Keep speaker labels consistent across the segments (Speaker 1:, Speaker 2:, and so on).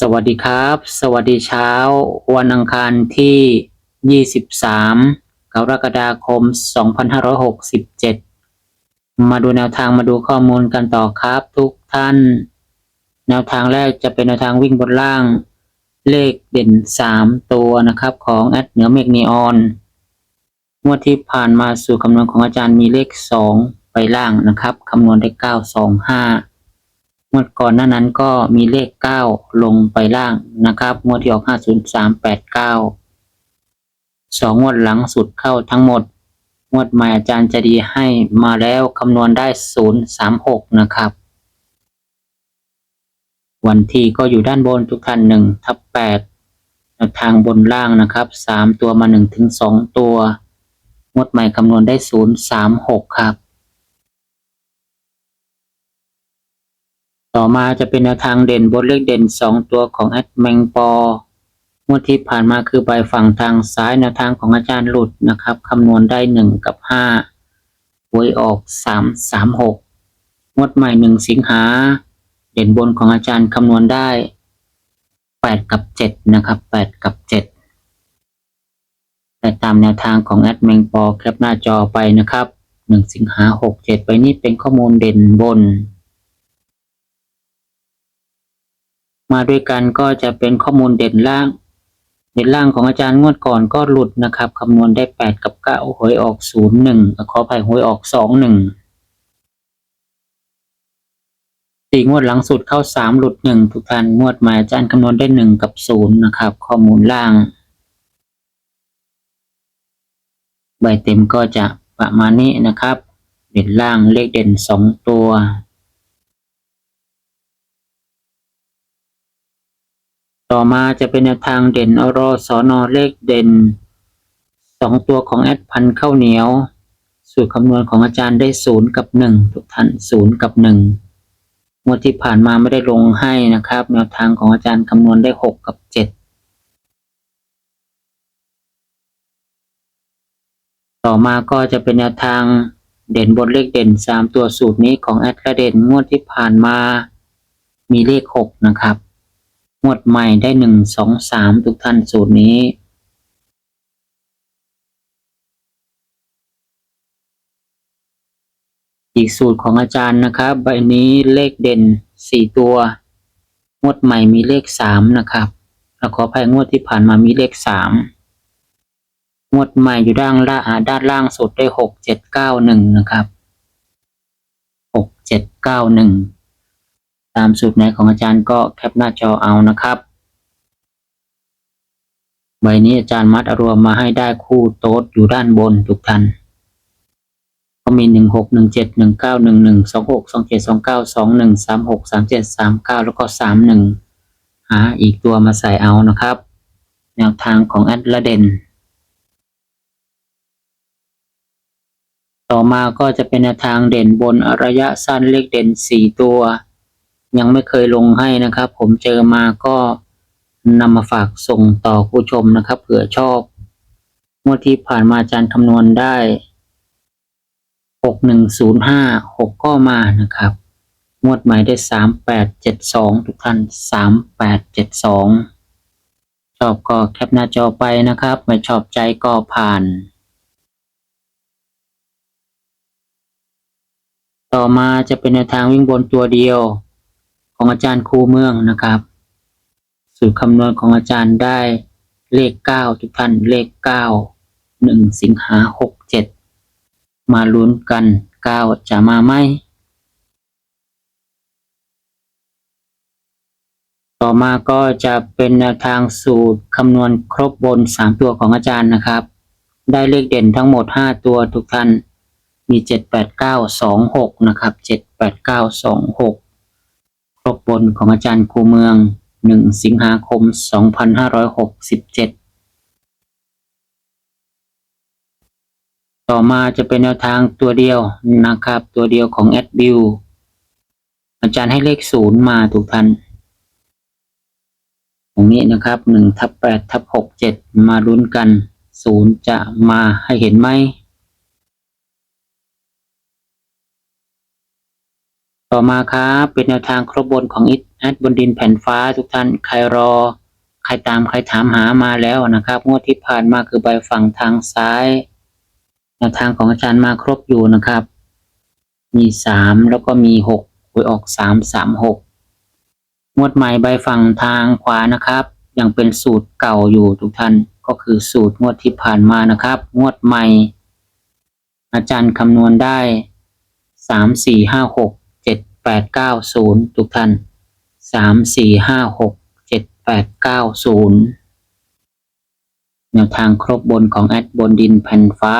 Speaker 1: สวัสดีครับ สวัสดีเช้า วันอังคารที่ 23 กรกฎาคม 2567 มาดูแนวทางมาดูข้อมูลกันต่อครับทุกท่าน แนวทางแรกจะเป็นแนวทางวิ่งบนล่าง เลขเด่น 3 ตัวนะครับของแอดเหนือเมกนีออนงวดที่ผ่านมาสู่คำนวณของอาจารย์มีเลข 2 ไปล่างนะครับคำนวณได้ 925ง วดก่อนหน้านั้นก็มีเลข 9 ลงไปล่างนะครับ งวดที่ออก 50389สองงวดหลังสุดเข้าทั้งหมด งวดใหม่อาจารย์จะดีให้มาแล้วคำนวณได้ 036 นะครับ วันที่ก็อยู่ด้านบนทุกท่าน1ทับ8ทางบนล่างนะครับ 3 ตัวมา 1 ถึง 2 ตัว งวดใหม่คำนวณได้ 036 ครับ ต่อมาจะเป็นแนวทางเด่นบนเลขเด่น 2 ตัวของแอดแมงปองวดที่ผ่านมาคือใบฝั่งทางซ้ายแนวทางของอาจารย์หลุดนะครับคำนวณได้ 1 กับ 5หวยออก 3 3 6งวดใหม่ 1 สิงหา เด่นบนของอาจารย์คำนวณได้ 8 กับ 7 นะครับ 8 กับ 7 แต่ตามแนวทางของแอดแมงปอแคปหน้าจอไปนะครับ 1 สิงหา 67 ไปนี่เป็นข้อมูลเด่นบน มาด้วยกันก็จะเป็นข้อมูลเด่นล่าง เด่นล่างของอาจารย์งวดก่อนก็หลุดนะครับคำนวณได้ 8 กับ 9 หวยออก 0 1 ขออภัยหวยออก 2 1สี่งวดหลังสุดเข้า 3 หลุด 1 ทุกท่านงวดใหม่อาจารย์คำนวณได้ 1 กับ 0 นะครับ ข้อมูลล่าง ใบเต็มก็จะประมาณนี้นะครับ เด่นล่างเลขเด่น 2 ตัว ต่อมาจะเป็นแนวทางเด่นอรสอนอเลขเด่นสองตัวของแอดพันข้าวเหนียว สูตรคำนวณของอาจารย์ได้ศูนย์กับหนึ่งทุกท่านศูนย์กับหนึ่งวดที่ผ่านมาไม่ได้ลงให้นะครับ แนวทางของอาจารย์คำนวณได้หกกับเจ็ดต่อมาก็จะเป็นแนวทางเด่นบนเลขเด่นสามตัวสูตรนี้ของแอดกระเด่นงวดที่ผ่านมามีเลขหกนะครับ งวดใหม่ได้หนึ่งสองสามทุกท่านสูตรนี้ อีกสูตรของอาจารย์นะครับ ใบนี้เลขเด่นสี่ตัว งวดใหม่มีเลขสามนะครับแล้วขออภัยงวดที่ผ่านมามีเลขสามงวดใหม่อยู่ด้านล่างด้านล่างสุดได้หกเจ็ดเก้าหนึ่งนะครับหกเจ็ดเก้าหนึ่ง ตามสูตรไหนของอาจารย์ก็แคปหน้าจอเอานะครับใบนี้อาจารย์มัดอรวมมาให้ได้คู่โต๊ดอยู่ด้านบนทุกท่านก็มีหนึ่งหกหนึ่งเจ็ดหนึ่งเก้าหนึ่งหนึ่งสองหกสองเจ็ดสองเก้าสองหนึ่งสามหกสามเจ็ดสามเก้าแล้วก็สามหนึ่งหาอีกตัวมาใส่เอานะครับ แนวทางของแอดละเดนต่อมาก็จะเป็นแนวทางเด่นบนระยะสั้นเลขเด่นสี่ตัว ยังไม่เคยลงให้นะครับ ผมเจอมาก็นำมาฝากส่งต่อผู้ชมนะครับเผื่อชอบงวดที่ผ่านมาอาจารย์คำนวณได้หกหนึ่งศูนย์ห้าหกก็มานะครับ งวดใหม่ได้สามแปดเจ็ดสองทุกท่านสามแปดเจ็ดสองชอบก็แคปหน้าจอไปนะครับ ไม่ชอบใจก็ผ่าน ต่อมาจะเป็นแนวทางวิ่งบนตัวเดียว ของอาจารย์ครูเมืองนะครับสูตรคำนวณของอาจารย์ได้เลข 9 ทุกท่านเลข 9 1 สิงหา 67 มาลุ้นกัน 9 จะมาไหม ต่อมาก็จะเป็นแนวทางสูตรคำนวณครบบน 3 ตัวของอาจารย์นะครับ ได้เลขเด่นทั้งหมด 5 ตัวทุกท่านมี 7 8 9 2 6 นะครับ 7 8 9 2 6 รบบนของอาจารย์ครูเมืองหนึ่งสิงหาคมสองพันห้าร้อยหกสิบเจ็ดต่อมาจะเป็นแนวทางตัวเดียวนะครับ ตัวเดียวของแอดบิวอาจารย์ให้เลขศูนย์มาทุกท่านตรงนี้นะครับหนึ่งทับแปดทับหกเจ็ดมาลุ้นกันศูนย์จะมาให้เห็นไหม ต่อมาครับเป็นแนวทางครบบนของอิทแอดบนดินแผ่นฟ้าทุกท่านใครรอ ใครตามใครถามหามาแล้วนะครับ งวดที่ผ่านมาคือใบฝั่งทางซ้าย แนวทางของอาจารย์มาครบอยู่นะครับ มีสามแล้วก็มีหกหวยออกสามสามหกงวดใหม่ใบฝั่งทางขวานะครับ ยังเป็นสูตรเก่าอยู่ทุกท่านก็คือสูตรงวดที่ผ่านมานะครับ งวดใหม่ อาจารย์คำนวณได้สามสี่ห้าหก แปดเก้าศูนย์ทุกท่านสามสี่ห้าหกเจ็ดแปดเก้าศูนย์แนวทางครบบนของแอดบนดินแผ่นฟ้า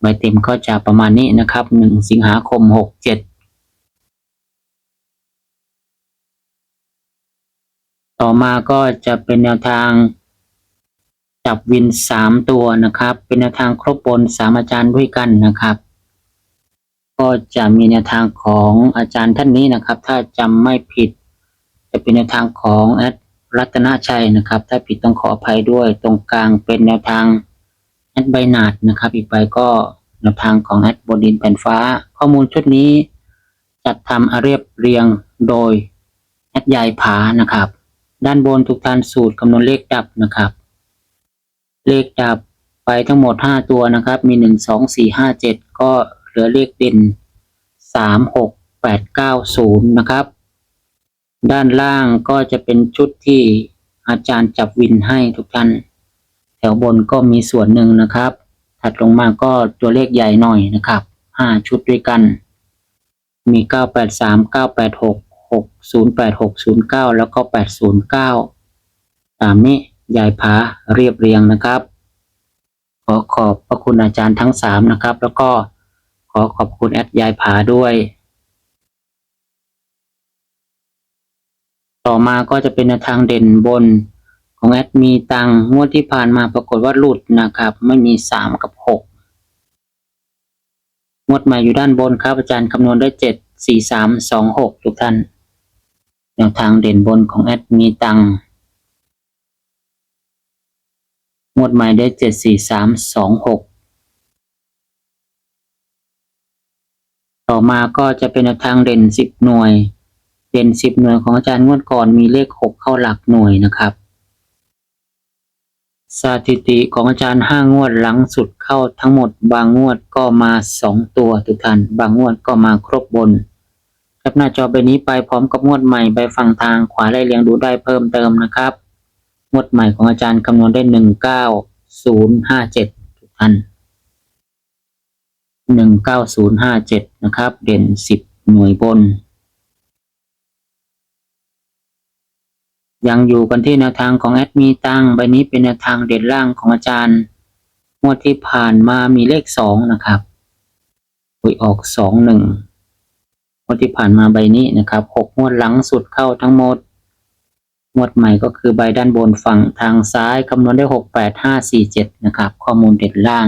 Speaker 1: ใบเต็มก็จะประมาณนี้นะครับหนึ่งสิงหาคมหกเจ็ดต่อมาก็จะเป็นแนวทางจับวินสามตัวนะครับ เป็นแนวทางครบบนสามอาจารย์ด้วยกันนะครับ ก็จะมีแนวทางของอาจารย์ท่านนี้นะครับ ถ้าจำไม่ผิด จะเป็นแนวทางของแอดรัตนชัยนะครับ ถ้าผิดต้องขออภัยด้วย ตรงกลางเป็นแนวทางแอดใบนาดนะครับ อีกใบก็แนวทางของแอดบนดินแผ่นฟ้า ข้อมูลชุดนี้ จัดทำเรียบเรียงโดยแอดยายผานะครับ ด้านบนทุกท่านสูตรคำนวณเลขดับนะครับ เลขดับไปทั้งหมด 5 ตัวนะครับ มี 1 2 4 5 7 ก็ เหลือเลขเด่น 3 6 8 9 0 นะครับ ด้านล่างก็จะเป็นชุดที่อาจารย์จับวินให้ทุกท่าน แถวบนก็มีส่วนหนึ่งนะครับ ถัดลงมาก็ตัวเลขใหญ่หน่อยนะครับ 5 ชุดด้วยกัน มี 983 986 608 609 แล้วก็ 809 ตามนี้ยายผาเรียบเรียงนะครับ ขอขอบพระคุณอาจารย์ทั้งสามนะครับ แล้วก็ ขอขอบคุณแอดยายผาด้วย ต่อมาก็จะเป็นทางเด่นบนของแอดมีตังงวดที่ผ่านมาปรากฏว่าหลุดนะครับ ไม่มีสามกับหกงวดใหม่อยู่ด้านบนครับอาจารย์คำนวณได้เจ็ดสี่สามสองหกทุกท่านแนวทางเด่นบนของแอดมีตังงวดใหม่ได้เจ็ดสี่สามสองหก ต่อมาก็จะเป็นทางเด่นสิบหน่วย เด่นสิบหน่วยของอาจารย์งวดก่อนมีเลขหกเข้าหลักหน่วยนะครับ สถิติของอาจารย์ห้างวดหลังสุดเข้าทั้งหมด บางงวดก็มาสองตัวทุกท่านบางงวดก็มาครบบนแคปหน้าจอใบนี้ไปพร้อมกับงวดใหม่ใบฝั่งทางขวาไล่เรียงดูได้เพิ่มเติมนะครับ งวดใหม่ของอาจารย์คำนวณได้หนึ่งเก้าศูนย์ห้าเจ็ดทุกท่านหนึ่งเก้าศูนย์ห้าเจ็ด นะครับ เด่นสิบหน่วยบน ยังอยู่กันที่แนวทางของแอดมีตังใบนี้เป็นแนวทางเด่นล่างของอาจารย์งวดที่ผ่านมามีเลขสองนะครับหวยออกสองหนึ่งงวดที่ผ่านมาใบนี้นะครับหกงวดหลังสุดเข้าทั้งหมดงวดใหม่ก็คือใบด้านบนฝั่งทางซ้ายคำนวณได้หกแปดห้าสี่เจ็ดนะครับ ข้อมูลเด่นล่าง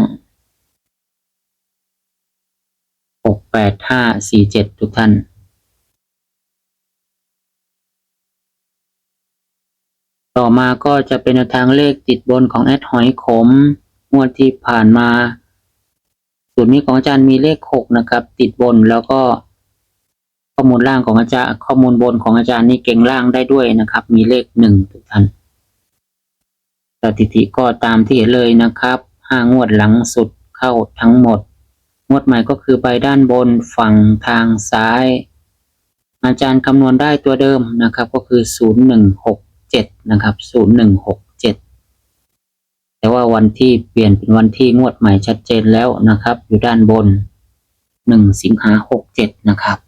Speaker 1: ห กแปดห้าสี่เจ็ดทุกท่านต่อมาก็จะเป็นทางเลขติดบนของแอดหอยขมงวดที่ผ่านมาสูตรนี้ของอาจารย์มีเลขหกนะครับ ติดบนแล้วก็ ข้อมูลล่างของอาจารย์ ข้อมูลบนของอาจารย์นี่เก่งล่างได้ด้วยนะครับ มีเลขหนึ่งทุกท่านสถิติก็ตามที่เห็นเลยนะครับห้างวดหลังสุดเข้าทั้งหมด งวดใหม่ก็คือใบด้านบนฝั่งทางซ้าย อาจารย์คำนวณได้ตัวเดิมนะครับ ก็คือศูนย์หนึ่งหกเจ็ดนะครับศูนย์หนึ่งหกเจ็ดแต่ว่าวันที่เปลี่ยนเป็นวันที่งวดใหม่ชัดเจนแล้วนะครับ อยู่ด้านบนหนึ่งสิงหาหกเจ็ดนะครับ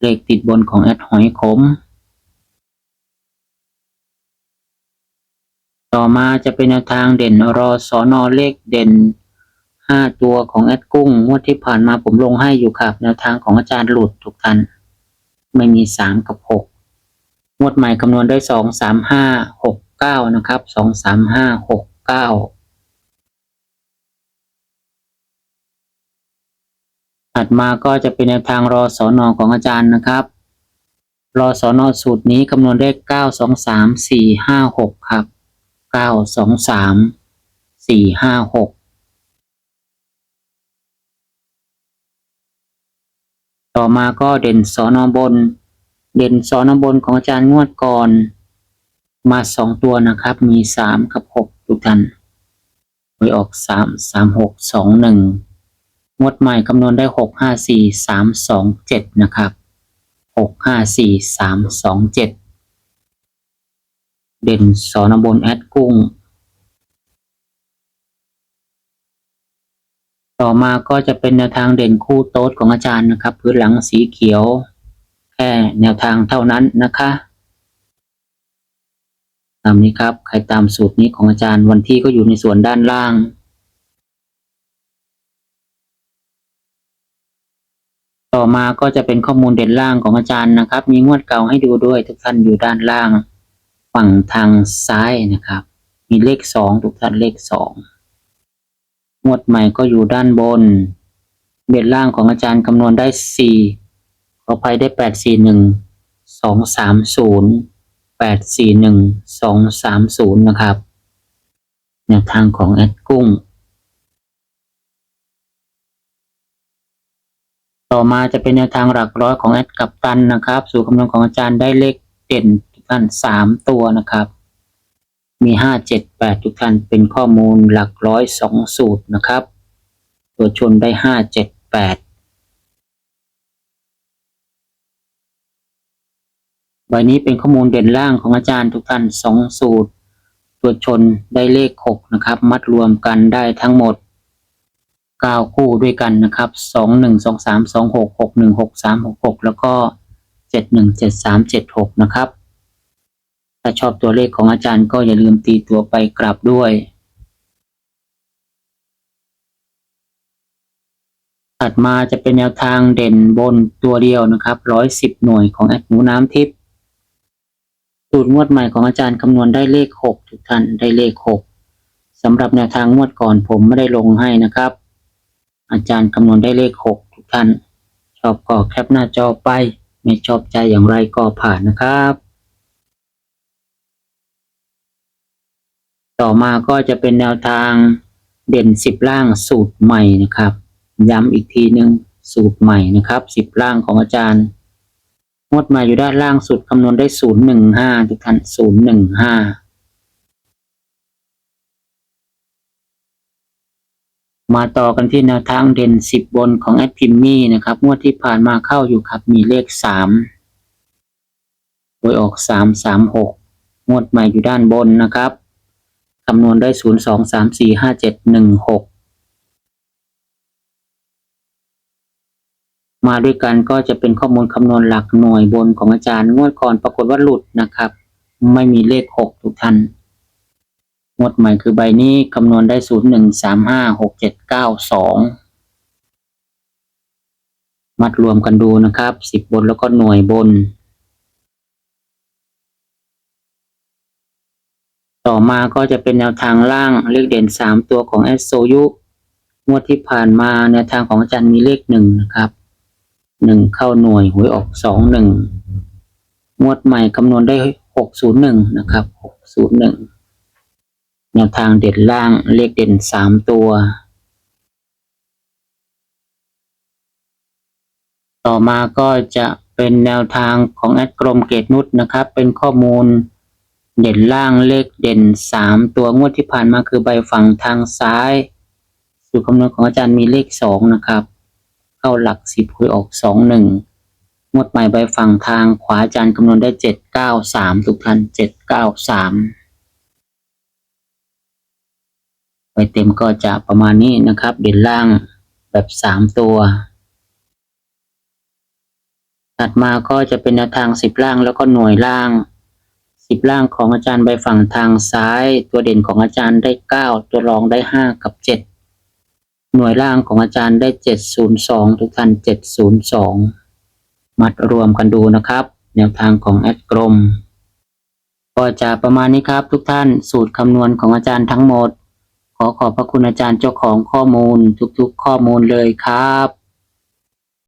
Speaker 1: เลขติดบนของแอดหอยขมต่อมาจะเป็นแนวทางเด่นรอสอนอเลขเด่น ห้าตัวของแอดกุ้งงวดที่ผ่านมาผมลงให้อยู่ครับ แนวทางของอาจารย์หลุดทุกท่าน ไม่มีสามกับหกงวดใหม่คำนวณได้สองสามห้าหกเก้านะครับสองสามห้าหกเก้าถัดมาก็จะเป็นแนวทางรอสอนอของอาจารย์นะครับรอสอนอสูตรนี้คำนวณได้เก้าสองสามสี่ห้าหกครับเก้าสองสามสี่ห้าหก ต่อมาก็เด่นสอนอบน เด่นสอนอบนของอาจารย์งวดก่อน มาสองตัวนะครับ มีสามกับหกทุกท่านหวยออกสามสามหกสองหนึ่งงวดใหม่คำนวณได้หกห้าสี่สามสองเจ็ดนะครับหกห้าสี่สามสองเจ็ดเด่นสอนบนแอดกุ้ง ต่อมาก็จะเป็นแนวทางเด่นคู่โต๊ดของอาจารย์นะครับ พื้นหลังสีเขียว แค่แนวทางเท่านั้นนะคะตามนี้ครับใครตามสูตรนี้ของอาจารย์วันที่ก็อยู่ในส่วนด้านล่างต่อมาก็จะเป็นข้อมูลเด่นล่างของอาจารย์นะครับ มีงวดเก่าให้ดูด้วยทุกท่านอยู่ด้านล่าง ฝั่งทางซ้ายนะครับ มีเลขสองทุกท่านเลขสอง งวดใหม่ก็อยู่ด้านบนเด่นล่างของอาจารย์คำนวณได้สี่ขออภัยได้แปดสี่หนึ่งสองสามศูนย์แปดสี่หนึ่งสองสามศูนย์นะครับแนวทางของแอดกุ้ง ต่อมาจะเป็นแนวทางหลักร้อยของแอดกับตันนะครับ สู่คำนวณของอาจารย์ได้เลขเด่นทุกท่านสามตัวนะครับ มีห้าเจ็ดแปดทุกท่านเป็นข้อมูลหลักร้อยสองสูตรนะครับ ตัวชนได้ห้าเจ็ดแปดใบนี้เป็นข้อมูลเด่นล่างของอาจารย์ทุกท่านสองสูตร ตัวชนได้เลขหกนะครับ มัดรวมกันได้ทั้งหมดเก้าคู่ด้วยกันนะครับสองหนึ่งสองสามสองหกหกหนึ่งหกสามหกหกแล้วก็เจ็ดหนึ่งเจ็ดสามเจ็ดหกนะครับ ถ้าชอบตัวเลขของอาจารย์ก็อย่าลืมตีตัวไปกลับด้วย ถัดมาจะเป็นแนวทางเด่นบนตัวเดียวนะครับร้อยสิบหน่วยของแอดหนูน้ำทิพย์สูตรงวดใหม่ของอาจารย์คำนวณได้เลขหกทุกท่านได้เลขหกสำหรับแนวทางงวดก่อนผมไม่ได้ลงให้นะครับ อาจารย์คำนวณได้เลขหกทุกท่าน ชอบก็แคปหน้าจอไป ไม่ชอบใจอย่างไรก็ผ่านนะครับ ต่อมาก็จะเป็นแนวทางเด่นสิบล่างสูตรใหม่นะครับ ย้ำอีกทีหนึ่งสูตรใหม่นะครับสิบล่างของอาจารย์งดใหม่อยู่ด้านล่างสุดคำนวณได้ศูนย์หนึ่งห้าทุกท่านศูนย์หนึ่งห้ามาต่อกันที่แนวทางเด่นสิบบนของแอดพิมมี่นะครับ งวดที่ผ่านมาเข้าอยู่ครับมีเลขสามโดยออกสามสามหกงวดใหม่อยู่ด้านบนนะครับ คำนวณได้ศูนย์สองสามสี่ห้าเจ็ดหนึ่งหกมาด้วยกันก็จะเป็นข้อมูลคำนวณหลักหน่วยบนของอาจารย์ งวดก่อนปรากฏว่าหลุดนะครับ ไม่มีเลขหกทุกท่านงวดใหม่คือใบนี้คำนวณได้ศูนย์หนึ่งสามห้าหกเจ็ดเก้าสองมัดรวมกันดูนะครับสิบบนแล้วก็หน่วยบน ต่อมาก็จะเป็นแนวทางล่างเลขเด่นสามตัวของแอสโซยุงวดที่ผ่านมาแนวทางของอาจารย์มีเลขหนึ่งนะครับหนึ่งเข้าหน่วยหวยออกสองหนึ่งงวดใหม่คำนวณได้หกศูนย์หนึ่งนะครับหกศูนย์หนึ่งแนวทางเด่นล่างเลขเด่นสามตัว ต่อมาก็จะเป็นแนวทางของแอดกรมเกตนุชนะครับ เป็นข้อมูล เด่นล่างเลขเด่นสามตัวงวดที่ผ่านมาคือใบฝั่งทางซ้ายสูตรคำนวณของอาจารย์มีเลขสองนะครับ เข้าหลักสิบคุยออกสองหนึ่งงวดใหม่ใบฝั่งทางขวาอาจารย์คำนวณได้เจ็ดเก้าสามทุกท่านเจ็ดเก้าสามใบเต็มก็จะประมาณนี้นะครับ เด่นล่างแบบสามตัวถัดมาก็จะเป็นแนวทางสิบล่างแล้วก็หน่วยล่าง สิบล่างของอาจารย์ใบฝั่งทางซ้าย ตัวเด่นของอาจารย์ได้เก้าตัวรองได้ห้ากับเจ็ดหน่วยล่างของอาจารย์ได้เจ็ดศูนย์สองทุกท่านเจ็ดศูนย์สองมัดรวมกันดูนะครับ แนวทางของแอดกรมก็จะประมาณนี้ครับทุกท่านสูตรคำนวณของอาจารย์ทั้งหมด ขอขอบพระคุณอาจารย์เจ้าของข้อมูลทุกๆข้อมูลเลยครับ